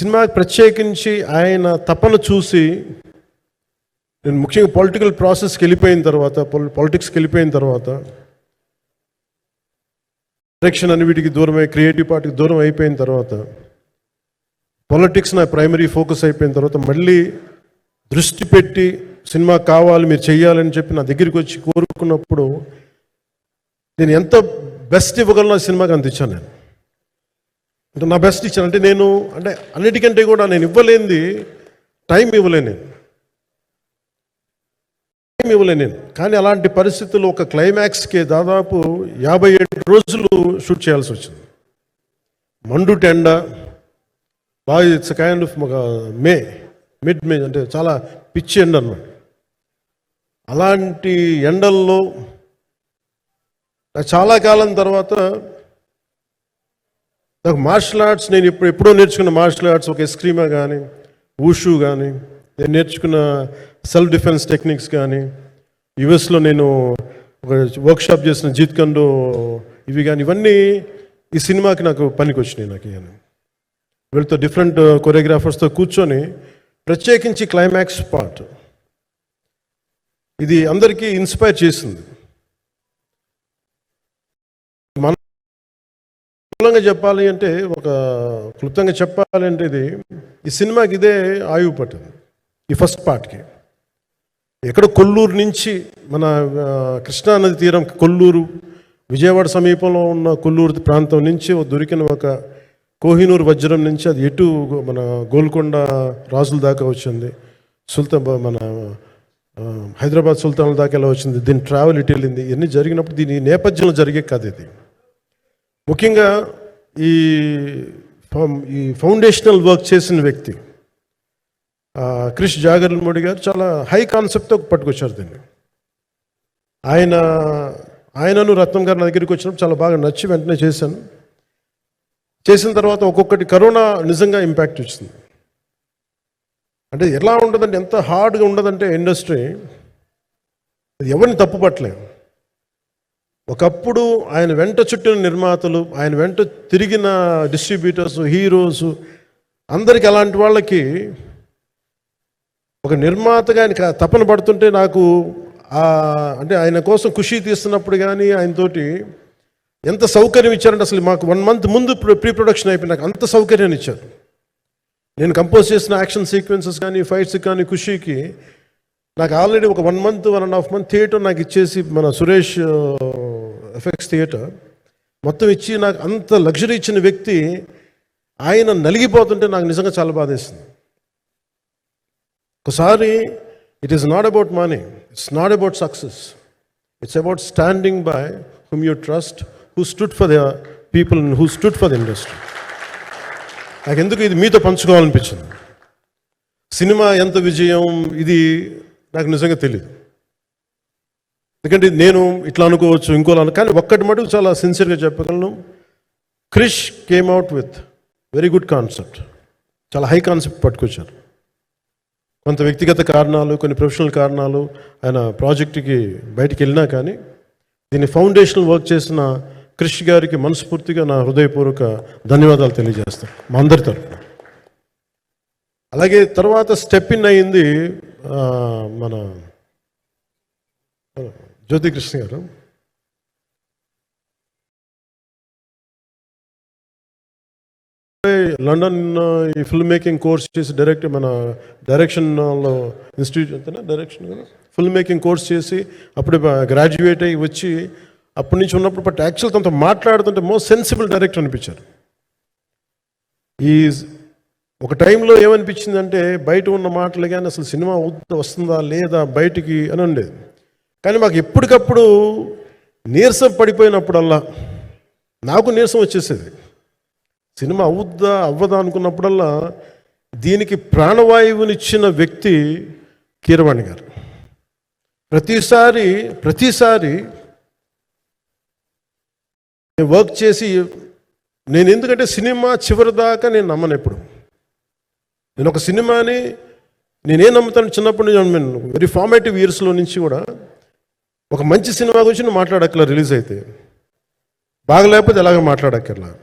Cinema ప్రత్యేకించి ఆయన తపన చూసి నేను ముఖ్యంగా పొలిటికల్ ప్రాసెస్కి వెళ్ళిపోయిన తర్వాత పొలిటిక్స్కి వెళ్ళిపోయిన తర్వాత డైరెక్షన్ అని వీటికి దూరమై క్రియేటివ్ పార్టీకి దూరం అయిపోయిన తర్వాత పొలిటిక్స్ నా ప్రైమరీ ఫోకస్ అయిపోయిన తర్వాత మళ్ళీ దృష్టి పెట్టి సినిమా కావాలి మీరు చెయ్యాలని చెప్పి నా దగ్గరికి వచ్చి కోరుకున్నప్పుడు నేను ఎంత బెస్ట్ ఇవ్వగలను సినిమాకి అందించాను నేను. అంటే నా బెస్ట్ ఇచ్చాను అంటే నేను అంటే అన్నిటికంటే కూడా నేను ఇవ్వలేనిది టైం ఇవ్వలేను నేను. టైం ఇవ్వలేను నేను. కానీ అలాంటి పరిస్థితుల్లో ఒక క్లైమాక్స్కి దాదాపు యాభై ఏడు రోజులు షూట్ చేయాల్సి వచ్చింది. మండు టెండ బాగా ఇట్స్ కైండ్ ఆఫ్ ఒక మే మిడ్ మే అంటే చాలా పిచ్చి ఎండ అన్నమాట. అలాంటి ఎండల్లో చాలా కాలం తర్వాత నాకు మార్షల్ ఆర్ట్స్ నేను ఇప్పుడు ఎప్పుడో నేర్చుకున్న మార్షల్ ఆర్ట్స్ ఒక ఎస్క్రీమా కానీ ఊషు కానీ నేను నేర్చుకున్న సెల్ఫ్ డిఫెన్స్ టెక్నిక్స్ కానీ యుఎస్లో నేను ఒక వర్క్షాప్ చేసిన జీత్ కండో ఇవి కానీ ఇవన్నీ ఈ సినిమాకి నాకు పనికి వచ్చినాయి నాకు ఇవన్నీ వీళ్ళతో డిఫరెంట్ కొరియోగ్రాఫర్స్తో కూర్చొని ప్రత్యేకించి క్లైమాక్స్ పార్ట్ ఇది అందరికీ ఇన్స్పైర్ చేసింది. మూలంగా చెప్పాలి అంటే ఒక క్లుప్తంగా చెప్పాలి అంటే ఇది ఈ సినిమాకి ఇదే ఆయువు పట్టింది ఈ ఫస్ట్ పార్ట్కి. ఎక్కడ కొల్లూరు నుంచి మన కృష్ణానది తీరం కొల్లూరు విజయవాడ సమీపంలో ఉన్న కొల్లూరు ప్రాంతం నుంచి దొరికిన ఒక కోహినూరు వజ్రం నుంచి అది ఎటు మన గోల్కొండ రాజుల దాకా వచ్చింది సుల్తాన్ బ- మన హైదరాబాద్ సుల్తాన్ల దాకా ఎలా వచ్చింది దీని ట్రావెల్ ఇటు వెళ్ళింది ఇవన్నీ జరిగినప్పుడు దీని నేపథ్యంలో జరిగే కథ ఇది. ముఖ్యంగా ఈ ఈ ఫౌండేషనల్ వర్క్ చేసిన వ్యక్తి క్రిష్ జాగర్లమూడి గారు చాలా హై కాన్సెప్ట్తో పట్టుకొచ్చారు దీన్ని. ఆయన ఆయనను రత్నం గారి నా దగ్గరికి వచ్చినప్పుడు చాలా బాగా నచ్చి వెంటనే చేశాను. చేసిన తర్వాత ఒక్కొక్కటి కరోనా నిజంగా ఇంపాక్ట్ వచ్చింది అంటే ఎలా ఉండదంటే ఎంత హార్డ్గా ఉండదంటే ఇండస్ట్రీ అది ఎవరిని తప్పుపట్టలేము ఒకప్పుడు ఆయన వెంట చుట్టిన నిర్మాతలు ఆయన వెంట తిరిగిన డిస్ట్రిబ్యూటర్స్ హీరోస్ అందరికి అలాంటి వాళ్ళకి ఒక నిర్మాతగా ఆయన క- తపన పడుతుంటే నాకు అంటే ఆయన కోసం ఖుషి తీస్తున్నప్పుడు కానీ ఆయనతోటి ఎంత సౌకర్యం ఇచ్చారంటే అసలు మాకు వన్ మంత్ ముందు ప్రీ ప్రొడక్షన్ అయిపోయి నాకు అంత సౌకర్యాన్ని ఇచ్చారు. నేను కంపోజ్ చేసిన యాక్షన్ సీక్వెన్సెస్ కానీ ఫైట్స్ కానీ ఖుషీకి నాకు ఆల్రెడీ ఒక one month one and half month theatre నాకు ఇచ్చేసి మన సురేష్ ఎఫెక్ట్స్ థియేటర్ మొత్తం ఇచ్చి నాకు అంత లగ్జరీ ఇచ్చిన వ్యక్తి ఆయన నలిగిపోతుంటే నాకు నిజంగా చాలా బాధేస్తుంది ఒకసారి it is not about money it's not about success it's about standing by whom you trust who stood for the people who stood for the industry నాకు ఎందుకు ఇది మీతో పంచుకోవాలనిపించింది? సినిమా ఎంత విజయం ఇది నాకు నిజంగా తెలియదు ఎందుకంటే నేను ఇట్లా అనుకోవచ్చు ఇంకోలా కానీ ఒక్కటి మటుకు చాలా సిన్సియర్గా చెప్పగలను. Krish came out with very good concept చాలా హై కాన్సెప్ట్ పట్టుకొచ్చారు. కొంత వ్యక్తిగత కారణాలు కొన్ని ప్రొఫెషనల్ కారణాలు ఆయన ప్రాజెక్టుకి బయటికి వెళ్ళినా కానీ దీన్ని ఫౌండేషనల్ వర్క్ చేసిన క్రిష్ గారికి మనస్ఫూర్తిగా నా హృదయపూర్వక ధన్యవాదాలు తెలియజేస్తాను మా అందరి తరఫున అలాగే తర్వాత స్టెప్ ఇన్ అయింది మన జ్యోతికృష్ణ గారు. లండన్ ఈ ఫిల్మ్ మేకింగ్ కోర్స్ చేసి డైరెక్ట్ మన డైరెక్షన్లో ఇన్స్టిట్యూట్ అంతేనా? డైరెక్షన్ ఫిల్మ్ మేకింగ్ కోర్స్ చేసి అప్పుడు గ్రాడ్యుయేట్ అయ్యి వచ్చి అప్పటి నుంచి ఉన్నప్పుడు బట్ యాక్చువల్ తనతో మాట్లాడుతుంటే మోస్ట్ సెన్సిబుల్ డైరెక్టర్ అనిపించారు. ఈ ఒక టైంలో ఏమనిపించిందంటే బయట ఉన్న మాటలు కానీ అసలు సినిమా వస్తుందా లేదా బయటికి అని ఉండేది. కానీ మాకు ఎప్పటికప్పుడు నీరసం పడిపోయినప్పుడల్లా నాకు నీరసం వచ్చేసేది. సినిమా అవుద్దా అవ్వదా అనుకున్నప్పుడల్లా దీనికి ప్రాణవాయువునిచ్చిన వ్యక్తి కీరవాణి గారు. ప్రతిసారి ప్రతిసారి వర్క్ చేసి నేను ఎందుకంటే సినిమా చివరి దాకా నేను నమ్మను ఎప్పుడు. నేను ఒక సినిమాని నేనేం నమ్ముతాను చిన్నప్పటి నుంచి నేను వెరీ ఫార్మేటివ్ ఇయర్స్లో నుంచి కూడా ఒక మంచి సినిమా గురించి నువ్వు మాట్లాడక్కర్లా రిలీజ్ అయితే. బాగలేకపోతే ఎలాగో మాట్లాడక్కర్లా.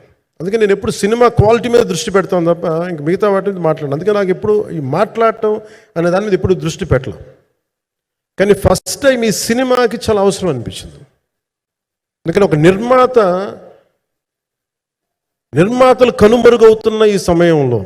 అందుకే నేను ఎప్పుడు సినిమా క్వాలిటీ మీద దృష్టి పెడతాను తప్ప ఇంక మిగతా వాటి మీద మాట్లాడను. అందుకే నాకు ఎప్పుడు ఈ మాట్లాడటం అనే దాని మీద ఎప్పుడు దృష్టి పెట్టలేం. కానీ ఫస్ట్ టైం ఈ సినిమాకి చాలా అవసరం అనిపించింది. ఎందుకంటే ఒక నిర్మాత నిర్మాతలు కనుమరుగవుతున్న ఈ సమయంలో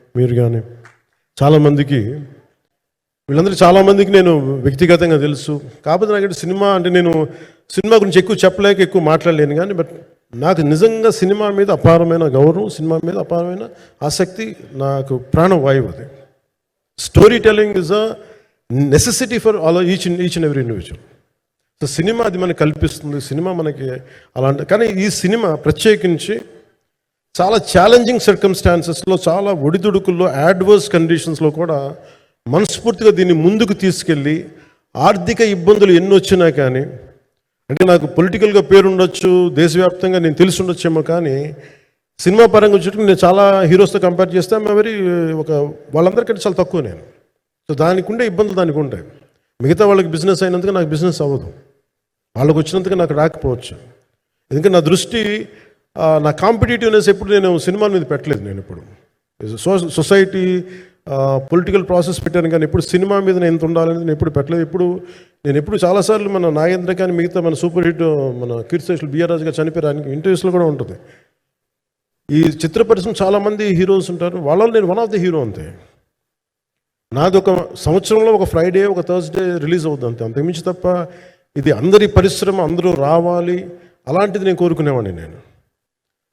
మీరు కానీ చాలామందికి వీళ్ళందరూ చాలామందికి నేను వ్యక్తిగతంగా తెలుసు. కాకపోతే నాకు సినిమా అంటే నేను సినిమా గురించి ఎక్కువ చెప్పలేక ఎక్కువ మాట్లాడలేను కానీ బట్ నాకు నిజంగా సినిమా మీద అపారమైన గౌరవం సినిమా మీద అపారమైన ఆసక్తి నాకు ప్రాణవాయువు అది. Story telling is a necessity for all each each and every individual so cinema అది మనకి కల్పిస్తుంది సినిమా మనకి అలాంటి కానీ ఈ సినిమా ప్రత్యేకించి చాలా ఛాలెంజింగ్ సర్కమ్స్టాన్సెస్లో చాలా ఒడిదుడుకుల్లో యాడ్వర్స్ కండిషన్స్లో కూడా మనస్ఫూర్తిగా దీన్ని ముందుకు తీసుకెళ్ళి ఆర్థిక ఇబ్బందులు ఎన్ని వచ్చినా కానీ అంటే నాకు పొలిటికల్గా పేరుండొచ్చు దేశవ్యాప్తంగా నేను తెలిసి ఉండొచ్చేమో కానీ సినిమా పరంగా వచ్చేటప్పుడు నేను చాలా హీరోస్తో కంపేర్ చేస్తే వెరీ ఒక వాళ్ళందరికంటే చాలా తక్కువ నేను. సో దానికి ఉండే ఇబ్బందులు దానికి ఉంటాయి. మిగతా వాళ్ళకి బిజినెస్ అయినందుకు నాకు బిజినెస్ అవ్వదు. వాళ్ళకు వచ్చినందుకు నాకు రాకపోవచ్చు. ఎందుకంటే నా దృష్టి నా కాంపిటేటివ్నెస్ ఎప్పుడు నేను సినిమాల మీద పెట్టలేదు నేను ఇప్పుడు. సో సొసైటీ పొలిటికల్ ప్రాసెస్ పెట్టాను కానీ ఎప్పుడు సినిమా మీద నేను ఎంత ఉండాలని నేను ఎప్పుడు పెట్టలేదు. ఇప్పుడు నేను ఎప్పుడు చాలాసార్లు మన నాగేంద్ర కానీ మిగతా మన సూపర్ హిట్ మన కీర్తిశేషులు బిఆర్ రాజు గారు చనిపోయారు. ఇంటర్వ్యూస్లో కూడా ఉంటుంది. ఈ చిత్ర పరిశ్రమ చాలామంది హీరోస్ ఉంటారు. వాళ్ళలో నేను వన్ ఆఫ్ ది హీరో అంతే. నాది ఒక సంవత్సరంలో ఒక ఫ్రైడే ఒక థర్స్డే రిలీజ్ అవుతుంది అంతే. అంతకుమించి తప్ప ఇది అందరి పరిశ్రమ అందరూ రావాలి. అలాంటిది నేను కోరుకునేవాడిని నేను.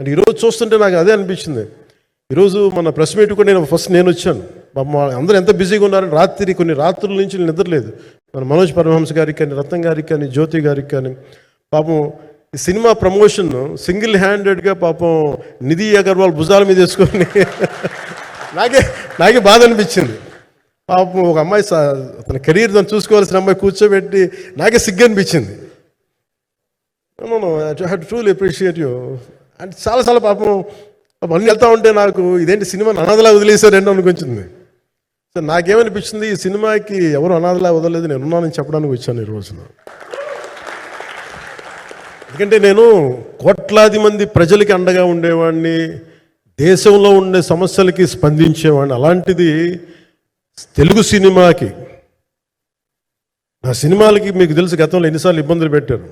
అంటే ఈరోజు చూస్తుంటే నాకు అదే అనిపించింది. ఈరోజు మన ప్రెస్ మీట్ కూడా నేను ఫస్ట్ నేను వచ్చాను. పాపం అందరూ ఎంత బిజీగా ఉన్నారని రాత్రి కొన్ని రాత్రుల నుంచి నిద్రలేదు. మన మనోజ్ పరమహంస గారికి కానీ రత్నం గారికి కానీ జ్యోతి గారికి కానీ పాపం ఈ సినిమా ప్రమోషన్ సింగిల్ హ్యాండెడ్గా పాపం నిధి అగర్వాల్ భుజాల మీద వేసుకొని నాకే నాకే బాధ అనిపించింది. పాపం ఒక అమ్మాయి తన కెరీర్ తను చూసుకోవాల్సిన అమ్మాయి కూర్చోబెట్టి నాకే సిగ్గు అనిపించింది. హ్యాడ్ ట్రూలీ అప్రిషియేట్ యూ అంటే చాలా చాలా పాపం. అన్నీ వెళ్తూ ఉంటే నాకు ఇదేంటి సినిమా అనాథలా వదిలేశారండి అనుకొచ్చింది. సో నాకేమనిపించింది ఈ సినిమాకి ఎవరు అనాథలా వదలలేదు నేను ఉన్నానని చెప్పడానికి వచ్చాను ఈ రోజున. ఎందుకంటే నేను కోట్లాది మంది ప్రజలకి అండగా ఉండేవాడిని దేశంలో ఉండే సమస్యలకి స్పందించేవాడిని. అలాంటిది తెలుగు సినిమాకి నా సినిమాలకి మీకు తెలుసు గతంలో ఎన్నిసార్లు ఇబ్బందులు పెట్టారు.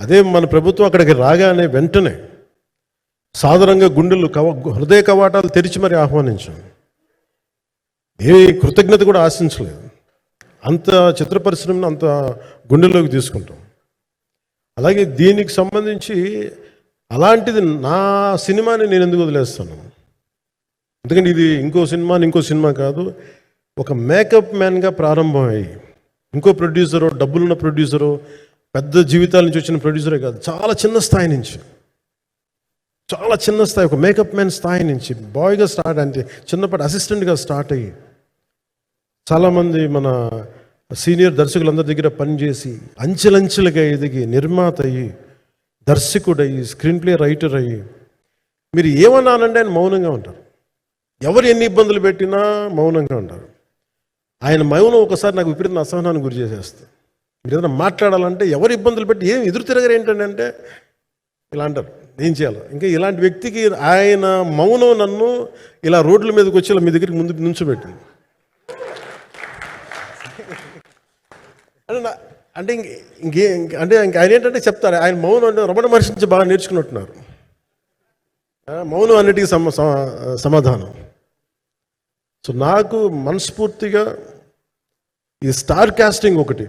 అదే మన ప్రభుత్వం అక్కడికి రాగానే వెంటనే సాధారణంగా గుండెలు కవ హృదయ కవాటాలు తెరిచి మరి ఆహ్వానించాం. ఏ కృతజ్ఞత కూడా ఆశించలేదు. అంత చిత్ర పరిశ్రమను అంత గుండెల్లోకి తీసుకుంటాం. అలాగే దీనికి సంబంధించి అలాంటిది నా సినిమాని నేను ఎందుకు వదిలేస్తాను? ఎందుకంటే ఇది ఇంకో సినిమా ఇంకో సినిమా కాదు. ఒక మేకప్ మ్యాన్గా ప్రారంభమయ్యి ఇంకో ప్రొడ్యూసరు డబ్బులున్న ప్రొడ్యూసరు పెద్ద జీవితాల నుంచి వచ్చిన ప్రొడ్యూసరే కాదు చాలా చిన్న స్థాయి నుంచి. చాలా చిన్న స్థాయి ఒక మేకప్ మ్యాన్ స్థాయి నుంచి బాయ్గా స్టార్ట్ అంటే చిన్నప్పటి అసిస్టెంట్గా స్టార్ట్ అయ్యి చాలామంది మన సీనియర్ దర్శకులందరి దగ్గర పనిచేసి అంచెలంచెలుగా ఎదిగి నిర్మాత అయ్యి దర్శకుడయ్యి స్క్రీన్ ప్లే రైటర్ అయ్యి మీరు ఏమన్నానంటే ఆయన మౌనంగా ఉంటారు. ఎవరు ఎన్ని ఇబ్బందులు పెట్టినా మౌనంగా ఉంటారు. ఆయన మౌనం ఒకసారి నాకు విపరీత అసహనానికి గురి చేసేస్తుంది. మీరు ఏదైనా మాట్లాడాలంటే ఎవరు ఇబ్బందులు పెట్టి ఏం ఎదురు తిరగరు ఏంటంటే ఇలా అంటారు. ఏం చేయాలి? ఇంకా ఇలాంటి వ్యక్తికి ఆయన మౌనం నన్ను ఇలా రోడ్ల మీదకి వచ్చి మీ దగ్గరికి ముందు నుంచోబెట్టింది. అంటే నా- అంటే ఇంక ఇంకే అంటే ఇంక ఆయన ఏంటంటే చెప్తారు ఆయన మౌనం అంటే రమణ మహర్షి నుంచి బాగా నేర్చుకున్నట్టున్నారు. మౌనం అన్నిటికీ సమ- సమాధానం. సో నాకు మనస్ఫూర్తిగా ఈ స్టార్ కాస్టింగ్ ఒకటి.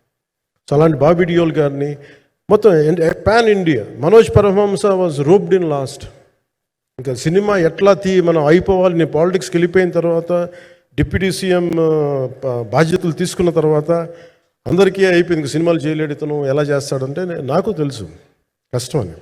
సో అలాంటి బాబీ డియోల్ గారిని మొత్తం pan India Manoj Paramahamsa was roped in last ఇంకా సినిమా ఎట్లా తీ మనం అయిపోవాలి నేను పాలిటిక్స్కి వెళ్ళిపోయిన తర్వాత డిప్యూటీ సీఎం బాధ్యతలు తీసుకున్న తర్వాత అందరికీ అయిపోయింది. ఇంక సినిమాలు చేయలేడు ఇతను ఎలా చేస్తాడంటే నాకు తెలుసు. కష్టం అని